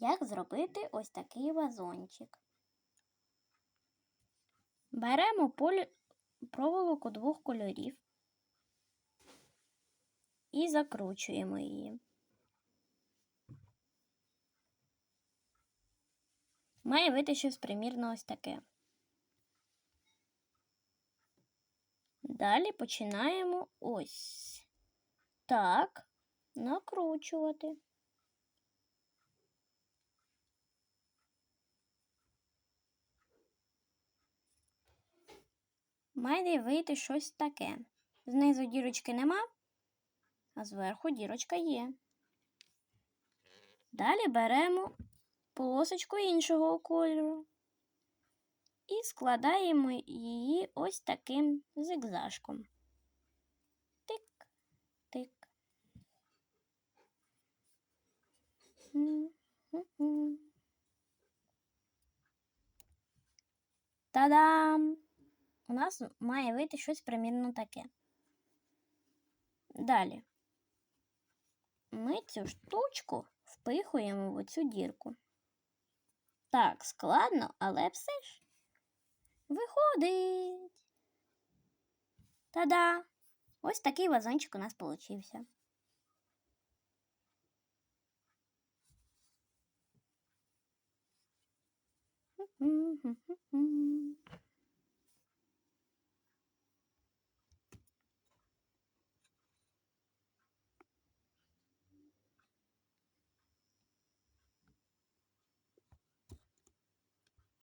як зробити ось такий вазончик. Беремо полі... проволоку двох кольорів і закручуємо її. Має вийти щось примірно ось таке. Далі починаємо ось так накручувати. Має вийти щось таке. Знизу дірочки нема, а зверху дірочка є. Далі беремо полосочку іншого кольору і складаємо її ось таким зигзажком. Тик, тик. Та-дам! У нас має вийти щось примірно таке. Далі ми цю штучку впихуємо в оцю дірку. Так, складно, але все ж виходить. Та-да! Ось такий вазончик у нас получився.